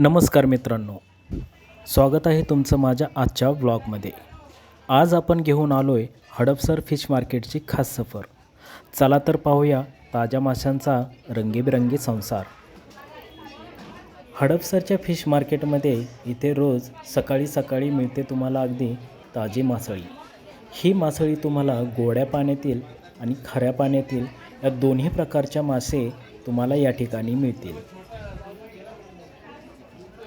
नमस्कार मित्रांनो. स्वागत आहे तुमचं माझ्या आजच्या ब्लॉगमध्ये. आज आपण घेऊन आलो आहे हडपसर फिश मार्केटची खास सफर. चला तर पाहूया ताज्या माशांचा रंगीबिरंगी संसार. हडपसरच्या फिश मार्केटमध्ये इथे रोज सकाळी सकाळी मिळते तुम्हाला अगदी ताजी मासळी. ही मासळी तुम्हाला गोड्या पाण्यातील आणि खाऱ्या पाण्यातील या दोन्ही प्रकारच्या मासे तुम्हाला या ठिकाणी मिळतील.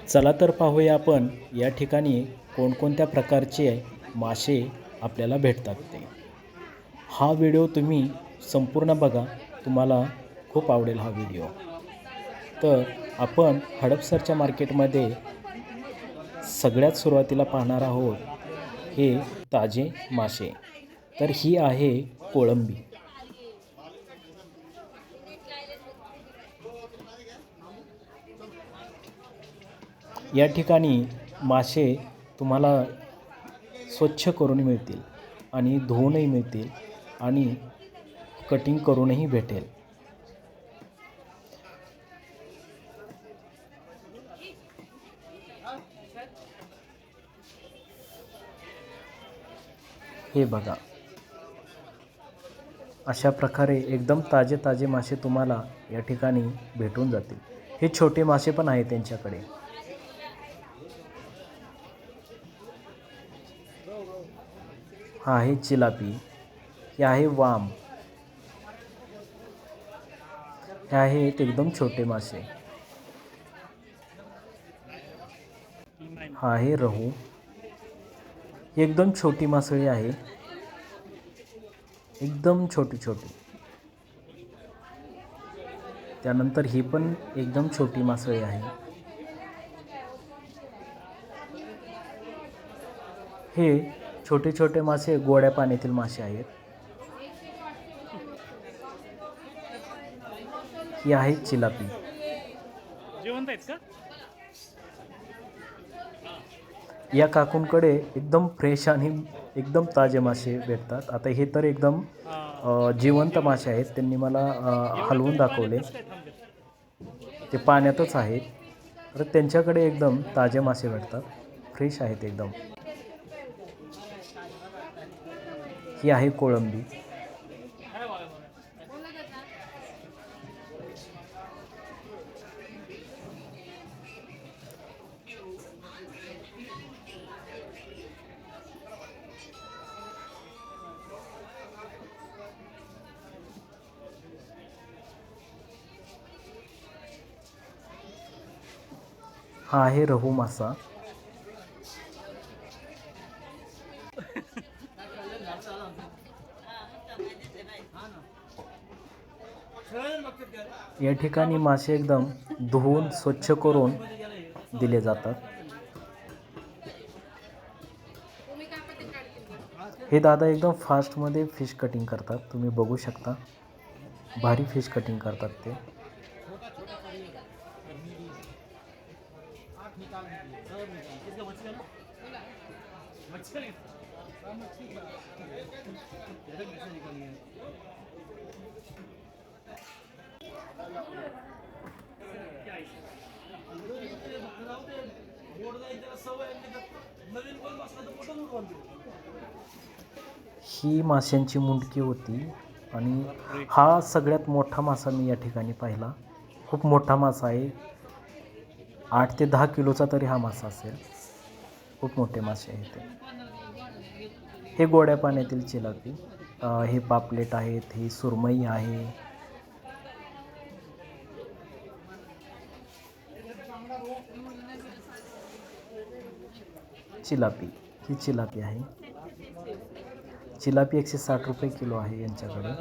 चला तर पाहूया आपण या ठिकाणी कोणकोणत्या प्रकारचे मासे आपल्याला भेटतात ते. हा व्हिडिओ तुम्ही संपूर्ण बघा. तुम्हाला खूप आवडेल हा व्हिडिओ. तर आपण हडपसरच्या मार्केटमध्ये सगळ्यात सुरुवातीला पाहणार आहोत हे ताजे मासे. तर ही आहे कोळंबी. या ठिकाणी मासे तुम्हाला स्वच्छ करून मिळतील आणि धुवूनही मिळतील आणि कटिंग करूनही भेटेल. हे बघा. अशा प्रकारे एकदम ताजे ताजे मासे तुम्हाला या ठिकाणी भेटून जातील. हे छोटे मासे पण आहेत त्यांच्याकडे. हा आहे चिलापी हे आहे वाम. हे आहेत एकदम छोटे मासे. हा आहे रहू. एकदम छोटी मासळी आहे. एकदम छोटी छोटी. त्यानंतर ही पण एकदम छोटी मासळी आहे. हे छोटे छोटे मासे गोड्या पाण्यातील मासे आहेत. ही आहे चिलापी. जिवंत आहेत का? या काकूंकडे एकदम फ्रेश आणि एकदम ताजे मासे भेटतात. आता हे तर एकदम जिवंत मासे आहेत. त्यांनी मला हलवून दाखवले. ते पाण्यातच आहेत. तर त्यांच्याकडे एकदम ताजे मासे भेटतात. फ्रेश आहेत एकदम. ही आहे कोळंबी. हा आहे रहू मासा. या ठिकाणी मासे एकदम धुवून स्वच्छ करून दिले जातात. हे दादा एकदम फास्टमध्ये फिश कटिंग करतात. तुम्ही बघू शकता. भारी फिश कटिंग करतात ते. ही माशांची मुंडकी होती आणि हा सगळ्यात मोठा मासा मी या ठिकाणी पाहिला. खूप मोठा मासा आहे. आठ ते दहा किलोचा तरी हा मासा असेल. खूप मोठे मासे आहेत हे गोड्या पाण्यातील चिलापी. हे पापलेट आहेत हे सुरमई आहे. चिलापी. ही चिलापी आहे. चिलापी एकशे साठ रुपये किलो आहे यांच्याकडे.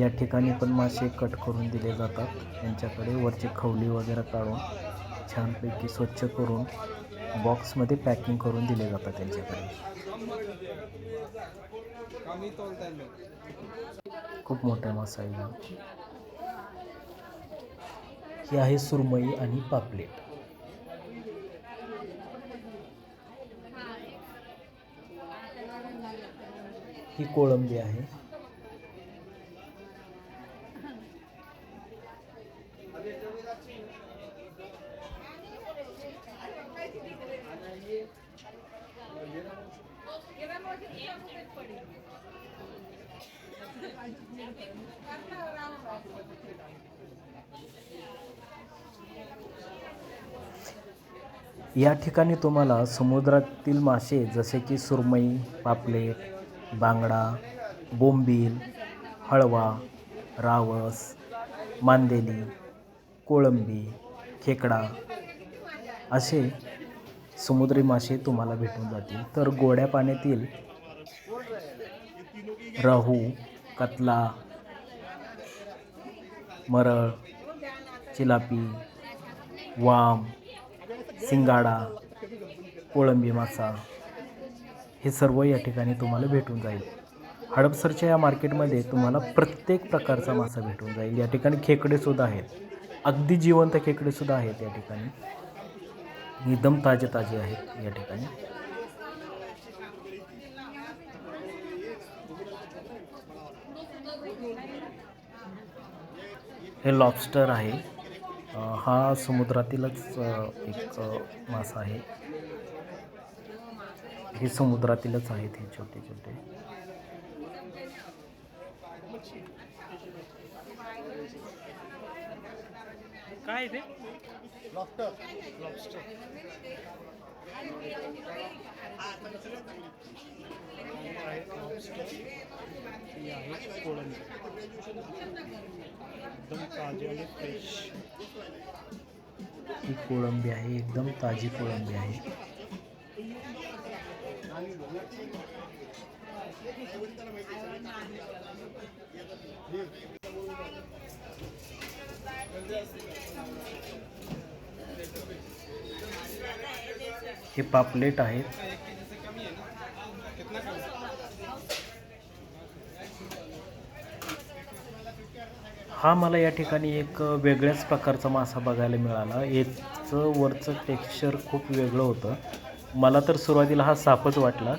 या ठिकाणी पण मासे कट करून दिले जातात यांच्याकडे. वरची खवली वगैरे काढून छानपैकी स्वच्छ करून बॉक्समध्ये पॅकिंग करून दिले जातात त्यांच्याकडे खूप मोठा मासा आहे ही आहे सुरमई आणि पापलेट. ही कोळंबी आहे. या ठिकाणी तुम्हाला समुद्रातील मासे जसे की सुरमई पापलेट बांगडा बोंबील हळवा रावस मांदेली कोळंबी खेकडा असे समुद्री मासे तुम्हाला भेटून जातील. तर गोड्या पाण्यातील रहू कतला मरळ चिलापी वाम सिंगाडा कोळंबी मासा हे सर्व या ठिकाणी तुम्हाला भेटून जाईल. हडपसरच्या या मार्केटमध्ये तुम्हाला प्रत्येक प्रकारचा मासा भेटून जाईल. या ठिकाणी खेकडेसुद्धा आहेत. अगदी जिवंत खेकडेसुद्धा आहेत या ठिकाणी. एकदम ताजे ताजे आहेत या ठिकाणी. हे लॉबस्टर आहे. हा समुद्रातीलच एक मासा आहे. हे समुद्रातीलच आहेत हे छोटे छोटे काय आहे ते ही आहे कोळंबी एकदम ताजे आणि फ्रेश ही कोळंबी आहे एकदम ताजी कोळंबी आहे हे पापलेट आहेत हा मला या ठिकाणी एक वेगळ्याच प्रकारचा मासा बघायला मिळाला. याचं वरचं टेक्स्चर खूप वेगळं होतं. मला तर सुरुवातीला हा सापच वाटला.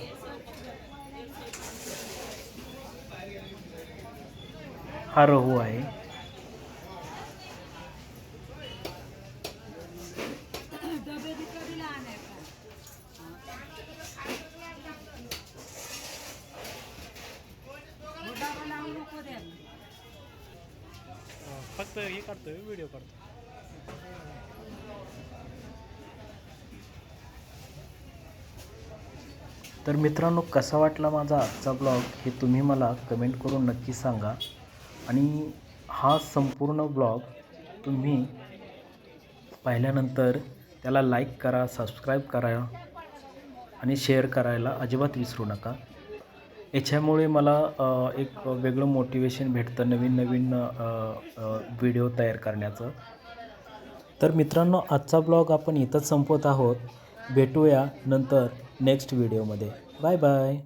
हा रहू आहे. अं, हे काढतोय व्हिडिओ काढतो तर मित्रांनो कसा वाटला माझा आजचा ब्लॉग हे तुम्ही मला कमेंट करून नक्की सांगा. आणि हा संपूर्ण ब्लॉग तुम्ही पाहिल्यानंतर त्याला लाईक करा सबस्क्राईब करा आणि शेअर करायला अजिबात विसरू नका. याच्यामुळे मला एक वेगळं मोटिवेशन भेटतं नवीन नवीन व्हिडिओ तयार करण्याचं. तर मित्रांनो आजचा ब्लॉग आपण इथंच संपवत आहोत. भेटूया नंतर नेक्स्ट व्हिडिओमध्ये बाय बाय